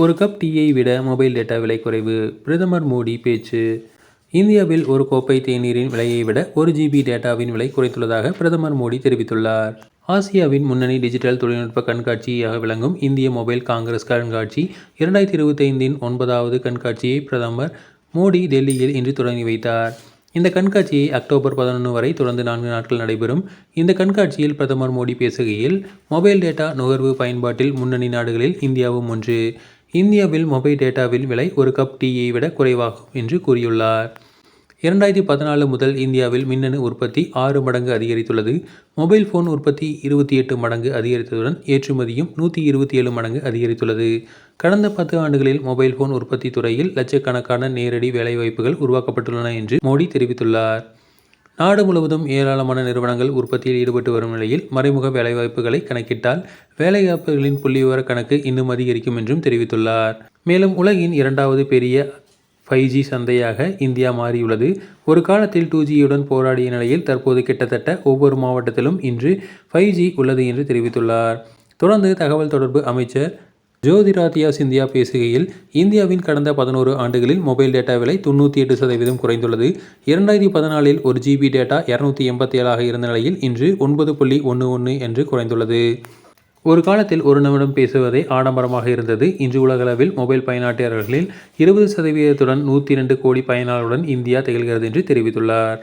ஒரு கப் டீயை விட மொபைல் டேட்டா விலை குறைவு. பிரதமர் மோடி பேச்சு. இந்தியாவில் ஒரு கோப்பை தேநீரின் விலையை விட ஒரு ஜிபி டேட்டாவின் விலை குறைத்துள்ளதாக பிரதமர் மோடி தெரிவித்துள்ளார். ஆசியாவின் முன்னணி டிஜிட்டல் தொழில்நுட்ப கண்காட்சியாக விளங்கும் இந்திய மொபைல் காங்கிரஸ் கண்காட்சி இரண்டாயிரத்தி இருபத்தைந்தின் ஒன்பதாவது கண்காட்சியை பிரதமர் மோடி டெல்லியில் இன்று தொடங்கி வைத்தார். இந்த கண்காட்சியை அக்டோபர் பதினொன்று வரை தொடர்ந்து நான்கு நாட்கள் நடைபெறும். இந்த கண்காட்சியில் பிரதமர் மோடி பேசுகையில் மொபைல் டேட்டா நுகர்வு பயன்பாட்டில் முன்னணி நாடுகளில் இந்தியாவும் ஒன்று. இந்தியாவில் மொபைல் டேட்டாவில் விலை ஒரு கப் டீயை விட குறைவாகும் என்று கூறியுள்ளார். இரண்டாயிரத்தி பதினாலு முதல் இந்தியாவில் மின்னணு உற்பத்தி ஆறு மடங்கு அதிகரித்துள்ளது. மொபைல் ஃபோன் உற்பத்தி இருபத்தி எட்டு மடங்கு அதிகரித்ததுடன் ஏற்றுமதியும் நூற்றி இருபத்தி ஏழு மடங்கு அதிகரித்துள்ளது. கடந்த பத்து ஆண்டுகளில் மொபைல் ஃபோன் உற்பத்தி துறையில் லட்சக்கணக்கான நேரடி வேலைவாய்ப்புகள் உருவாக்கப்பட்டுள்ளன என்று மோடி தெரிவித்துள்ளார். நாடு முழுவதும் ஏராளமான நிறுவனங்கள் உற்பத்தியில் ஈடுபட்டு வரும் நிலையில் மறைமுக வேலைவாய்ப்புகளை கணக்கிட்டால் வேலைவாய்ப்புகளின் புள்ளிவிவர கணக்கு இன்னும் அதிகரிக்கும் என்றும் தெரிவித்துள்ளார். மேலும் உலகின் இரண்டாவது பெரிய ஃபைவ் ஜி சந்தையாக இந்தியா மாறியுள்ளது. ஒரு காலத்தில் டூ ஜியுடன் போராடிய நிலையில் தற்போது கிட்டத்தட்ட ஒவ்வொரு மாவட்டத்திலும் இன்று ஃபைவ் ஜி உள்ளது என்று தெரிவித்துள்ளார். தொடர்ந்து தகவல் தொடர்பு அமைச்சர் ஜோதிராதியா சிந்தியா பேசுகையில் இந்தியாவின் கடந்த பதினோரு ஆண்டுகளில் மொபைல் டேட்டா விலை தொண்ணூற்றி எட்டு சதவீதம் குறைந்துள்ளது. இரண்டாயிரத்தி பதினாலில் ஒரு ஜிபி டேட்டா இரநூத்தி எண்பத்தி ஏழாக இருந்த நிலையில் இன்று ஒன்பது புள்ளி ஒன்று ஒன்று என்று குறைந்துள்ளது. ஒரு காலத்தில் ஒரு நிமிடம் பேசுவதே ஆடம்பரமாக இருந்தது. இன்று உலகளவில் மொபைல் பயனாட்டியர்களில் இருபது சதவீதத்துடன் நூற்றி இரண்டு கோடி பயனாளருடன் இந்தியா திகழ்கிறது என்று தெரிவித்துள்ளார்.